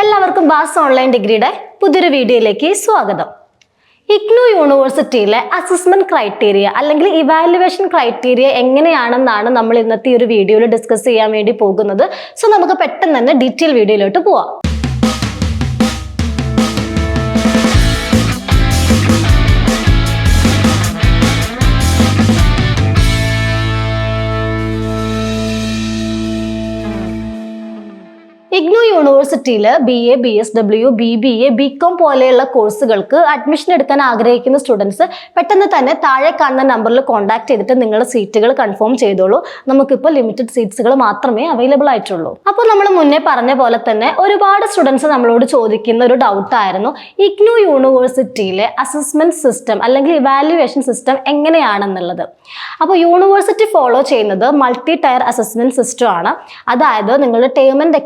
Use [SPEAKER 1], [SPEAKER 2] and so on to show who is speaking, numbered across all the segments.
[SPEAKER 1] എല്ലാവർക്കും ബാസ് ഓൺലൈൻ ഡിഗ്രിയുടെ പുതിയൊരു വീഡിയോയിലേക്ക് സ്വാഗതം. ഇഗ്നു യൂണിവേഴ്സിറ്റിയിലെ അസസ്മെന്റ് ക്രൈറ്റീരിയ അല്ലെങ്കിൽ ഇവാലുവേഷൻ ക്രൈറ്റീരിയ എങ്ങനെയാണെന്നാണ് നമ്മൾ ഇന്നത്തെ ഈ ഒരു വീഡിയോയിൽ ഡിസ്കസ് ചെയ്യാൻ വേണ്ടി പോകുന്നത്. സോ നമുക്ക് പെട്ടെന്ന് തന്നെ ഡീറ്റെയിൽ വീഡിയോയിലോട്ട് പോവാം. ഇഗ്നു യൂണിവേഴ്സിറ്റിയിൽ B A B S W B B A B com പോലെയുള്ള കോഴ്സുകൾക്ക് അഡ്മിഷൻ എടുക്കാൻ ആഗ്രഹിക്കുന്ന സ്റ്റുഡൻസ് പെട്ടെന്ന് തന്നെ താഴെ കാണുന്ന നമ്പറിൽ കോൺടാക്ട് ചെയ്തിട്ട് നിങ്ങളുടെ സീറ്റുകൾ കൺഫേം ചെയ്തോളൂ. നമുക്കിപ്പോൾ ലിമിറ്റഡ് സീറ്റ്സുകൾ മാത്രമേ അവൈലബിൾ ആയിട്ടുള്ളൂ. അപ്പോൾ നമ്മൾ മുന്നേ പറഞ്ഞ പോലെ തന്നെ ഒരുപാട് സ്റ്റുഡൻസ് നമ്മളോട് ചോദിക്കുന്ന ഒരു ഡൗട്ടായിരുന്നു ഇഗ്നു യൂണിവേഴ്സിറ്റിയിലെ അസസ്മെന്റ് സിസ്റ്റം അല്ലെങ്കിൽ ഇവാലുവേഷൻ സിസ്റ്റം എങ്ങനെയാണെന്നുള്ളത്. അപ്പോൾ യൂണിവേഴ്സിറ്റി ഫോളോ ചെയ്യുന്നത് മൾട്ടി ടയർ അസസ്മെന്റ് സിസ്റ്റം ആണ്. അതായത് നിങ്ങളുടെ term and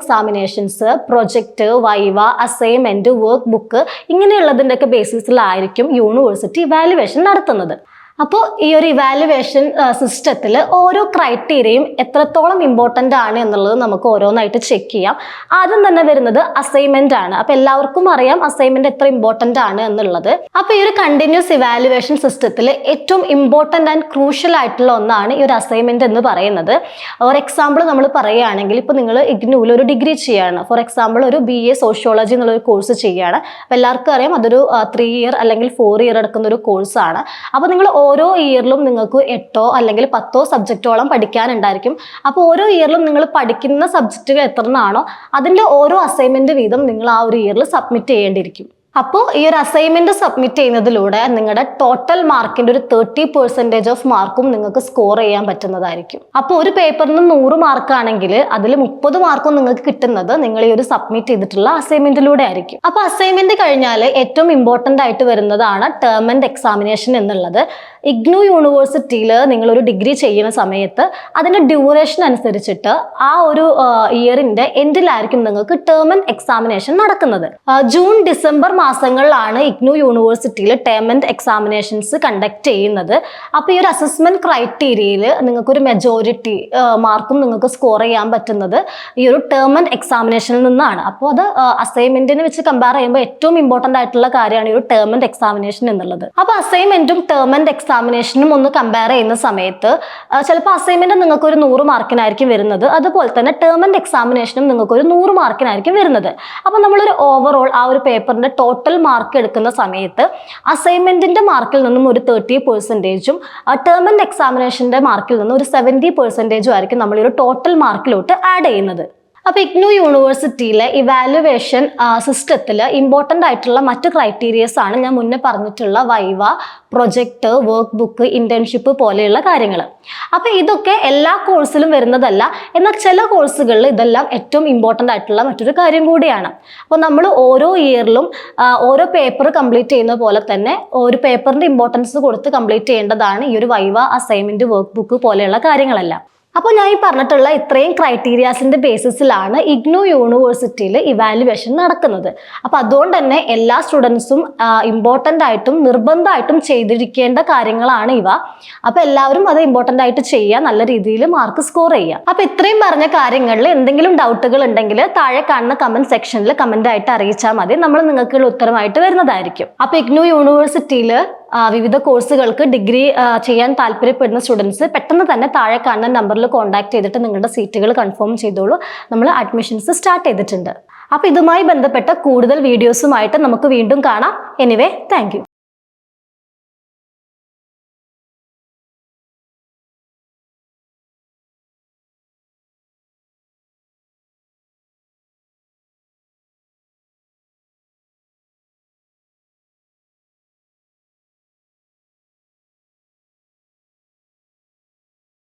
[SPEAKER 1] examinations project viva assignment work book ഇങ്ങനെയുള്ളതിന്റെയൊക്കെ ബേസിസിലായിരിക്കും യൂണിവേഴ്സിറ്റി വാലുവേഷൻ നടത്തുന്നത്. അപ്പോൾ ഈ ഒരു ഇവാലുവേഷൻ സിസ്റ്റത്തിൽ ഓരോ ക്രൈറ്റീരിയയും എത്രത്തോളം ഇമ്പോർട്ടന്റ് ആണ് എന്നുള്ളത് നമുക്ക് ഓരോന്നായിട്ട് ചെക്ക് ചെയ്യാം. ആദ്യം തന്നെ വരുന്നത് അസൈൻമെന്റ് ആണ്. അപ്പോൾ എല്ലാവർക്കും അറിയാം അസൈൻമെന്റ് എത്ര ഇമ്പോർട്ടന്റ് ആണ് എന്നുള്ളത്. അപ്പോൾ ഈ ഒരു കണ്ടിന്യൂസ് ഇവാലുവേഷൻ സിസ്റ്റത്തിൽ ഏറ്റവും ഇമ്പോർട്ടന്റ് ആൻഡ് ക്രൂഷ്യൽ ആയിട്ടുള്ള ഒന്നാണ് ഈ ഒരു അസൈൻമെന്റ് എന്ന് പറയുന്നത്. ഫോർ എക്സാമ്പിൾ നമ്മൾ പറയുകയാണെങ്കിൽ ഇപ്പോൾ നിങ്ങൾ ഇഗ്നൂവിൽ ഒരു ഡിഗ്രി ചെയ്യുകയാണ് ഫോർ എക്സാമ്പിൾ ഒരു ബി എ സോഷ്യോളജി എന്നുള്ളൊരു കോഴ്സ് ചെയ്യുകയാണ് അപ്പോൾ എല്ലാവർക്കും അറിയാം അതൊരു ത്രീ ഇയർ അല്ലെങ്കിൽ ഫോർ ഇയർ എടുക്കുന്ന ഒരു കോഴ്സാണ് അപ്പോൾ നിങ്ങൾ ഓരോ ഇയറിലും നിങ്ങൾക്ക് എട്ടോ അല്ലെങ്കിൽ പത്തോ സബ്ജക്റ്റോളം പഠിക്കാനുണ്ടായിരിക്കും. അപ്പോൾ ഓരോ ഇയറിലും നിങ്ങൾ പഠിക്കുന്ന സബ്ജക്റ്റുകൾ എത്ര അതിന്റെ ഓരോ അസൈൻമെന്റ് വീതം നിങ്ങൾ ആ ഒരു ഇയറിൽ സബ്മിറ്റ് ചെയ്യേണ്ടിയിരിക്കും. അപ്പോൾ ഈ ഒരു അസൈൻമെന്റ് സബ്മിറ്റ് ചെയ്യുന്നതിലൂടെ നിങ്ങളുടെ ടോട്ടൽ മാർക്കിന്റെ ഒരു തേർട്ടി പെർസെന്റേജ് ഓഫ് മാർക്കും നിങ്ങൾക്ക് സ്കോർ ചെയ്യാൻ പറ്റുന്നതായിരിക്കും. അപ്പോൾ ഒരു പേപ്പറിന് നൂറ് മാർക്കാണെങ്കിൽ അതിൽ മുപ്പത് മാർക്കും നിങ്ങൾക്ക് കിട്ടുന്നത് നിങ്ങൾ ഈ ഒരു സബ്മിറ്റ് ചെയ്തിട്ടുള്ള അസൈൻമെന്റിലൂടെ ആയിരിക്കും. അപ്പോൾ അസൈൻമെന്റ് കഴിഞ്ഞാൽ ഏറ്റവും ഇമ്പോർട്ടന്റ് ആയിട്ട് വരുന്നതാണ് ടേം ആൻഡ് എക്സാമിനേഷൻ എന്നുള്ളത്. ഇഗ്നു യൂണിവേഴ്സിറ്റിയിൽ നിങ്ങളൊരു ഡിഗ്രി ചെയ്യുന്ന സമയത്ത് അതിന്റെ ഡ്യൂറേഷൻ അനുസരിച്ചിട്ട് ആ ഒരു ഇയറിന്റെ എൻഡിലായിരിക്കും നിങ്ങൾക്ക് ടേം ആൻഡ് എക്സാമിനേഷൻ നടക്കുന്നത്. ജൂൺ ഡിസംബർ മാസങ്ങളിലാണ് ഇഗ്നു യൂണിവേഴ്സിറ്റിയിൽ ടേം ആൻഡ് എക്സാമിനേഷൻസ് കണ്ടക്ട് ചെയ്യുന്നത്. അപ്പോൾ ഈ ഒരു അസസ്മെന്റ് ക്രൈറ്റീരിയയിൽ നിങ്ങൾക്കൊരു മെജോറിറ്റി മാർക്കും നിങ്ങൾക്ക് സ്കോർ ചെയ്യാൻ പറ്റുന്നത് ഈ ഒരു ടേം ആൻഡ് എക്സാമിനേഷനിൽ നിന്നാണ്. അപ്പോൾ അത് അസൈൻമെന്റിനെ വെച്ച് കമ്പയർ ചെയ്യുമ്പോൾ ഏറ്റവും ഇമ്പോർട്ടന്റ് ആയിട്ടുള്ള കാര്യമാണ് ഈ ഒരു ടേം ആൻഡ് എക്സാമിനേഷൻ എന്നുള്ളത്. അപ്പോൾ അസൈൻമെന്റും ടേം ആൻഡ് എക്സാമിനേഷനും ഒന്ന് കമ്പയർ ചെയ്യുന്ന സമയത്ത് ചിലപ്പോൾ അസൈൻമെന്റ് നിങ്ങൾക്ക് ഒരു നൂറ് മാർക്കിനായിരിക്കും വരുന്നത്. അതുപോലെ തന്നെ ടേം ആൻഡ് എക്സാമിനേഷനും നിങ്ങൾക്ക് ഒരു നൂറ് മാർക്കിനായിരിക്കും വരുന്നത്. അപ്പോൾ നമ്മളൊരു ഓവറോൾ ആ ഒരു പേപ്പറിന്റെ ടോട്ടൽ മാർക്ക് എടുക്കുന്ന സമയത്ത് അസൈൻമെന്റിന്റെ മാർക്കിൽ നിന്നും ഒരു തേർട്ടി പെർസെന്റേജും ടേം ആൻഡ് എക്സാമിനേഷന്റെ മാർക്കിൽ നിന്നും ഒരു സെവന്റി പെർസെന്റേജും ആയിരിക്കും നമ്മളൊരു ടോട്ടൽ മാർക്കിലോട്ട് ആഡ് ചെയ്യുന്നത്. അപ്പോൾ ഇഗ്നു യൂണിവേഴ്സിറ്റിയിലെ ഇവാലുവേഷൻ സിസ്റ്റത്തിൽ ഇമ്പോർട്ടന്റ് ആയിട്ടുള്ള മറ്റ് ക്രൈറ്റീരിയസ് ആണ് ഞാൻ മുന്നേ പറഞ്ഞിട്ടുള്ള viva project work book internship പോലെയുള്ള കാര്യങ്ങൾ അപ്പോൾ ഇതൊക്കെ എല്ലാ കോഴ്സിലും വരുന്നതല്ല. എന്നാൽ ചില കോഴ്സുകളിൽ ഇതെല്ലാം ഏറ്റവും ഇമ്പോർട്ടന്റ് ആയിട്ടുള്ള മറ്റൊരു കാര്യം കൂടിയാണ്. അപ്പോൾ നമ്മൾ ഓരോ ഇയറിലും ഓരോ പേപ്പർ കംപ്ലീറ്റ് ചെയ്യുന്ന പോലെ തന്നെ ഒരു പേപ്പറിന്റെ ഇമ്പോർട്ടൻസ് കൊടുത്ത് കംപ്ലീറ്റ് ചെയ്യേണ്ടതാണ് ഈ ഒരു വൈവ അസൈൻമെന്റ് വർക്ക് ബുക്ക് പോലെയുള്ള കാര്യങ്ങളെല്ലാം. അപ്പോൾ ഞാൻ ഈ പറഞ്ഞിട്ടുള്ള ഇത്രയും ക്രൈറ്റീരിയാസിന്റെ ബേസിസിലാണ് ഇഗ്നു യൂണിവേഴ്സിറ്റിയിൽ ഇവാലുവേഷൻ നടക്കുന്നത്. അപ്പോൾ അതുകൊണ്ട് തന്നെ എല്ലാ സ്റ്റുഡൻസും ഇമ്പോർട്ടന്റ് ആയിട്ടും നിർബന്ധമായിട്ടും ചെയ്തിരിക്കേണ്ട കാര്യങ്ങളാണ് ഇവ. അപ്പോൾ എല്ലാവരും അത് ഇമ്പോർട്ടന്റ് ആയിട്ട് ചെയ്യുക നല്ല രീതിയിൽ മാർക്ക് സ്കോർ ചെയ്യുക. അപ്പോൾ ഇത്രയും പറഞ്ഞ കാര്യങ്ങളിൽ എന്തെങ്കിലും ഡൗട്ടുകൾ ഉണ്ടെങ്കിൽ താഴെ കാണുന്ന കമന്റ് സെക്ഷനിൽ കമന്റ് ആയിട്ട് അറിയിച്ചാൽ മതി. നമ്മൾ നിങ്ങൾക്കുള്ള ഉത്തരമായിട്ട് വരുന്നതായിരിക്കും. അപ്പോൾ ഇഗ്നു യൂണിവേഴ്സിറ്റിയിൽ വിവിധ കോഴ്സുകൾക്ക് ഡിഗ്രി ചെയ്യാൻ താല്പര്യപ്പെടുന്ന സ്റ്റുഡൻസ് പെട്ടെന്ന് തന്നെ താഴെ കാണുന്ന നമ്പറിൽ കോൺടാക്ട് ചെയ്തിട്ട് നിങ്ങളുടെ സീറ്റുകൾ കൺഫേം ചെയ്തോളൂ. നമ്മൾ അഡ്മിഷൻസ് സ്റ്റാർട്ട് ചെയ്തിട്ടുണ്ട്. അപ്പോൾ ഇതുമായി ബന്ധപ്പെട്ട കൂടുതൽ വീഡിയോസുമായിട്ട് നമുക്ക് വീണ്ടും കാണാം. Anyway thank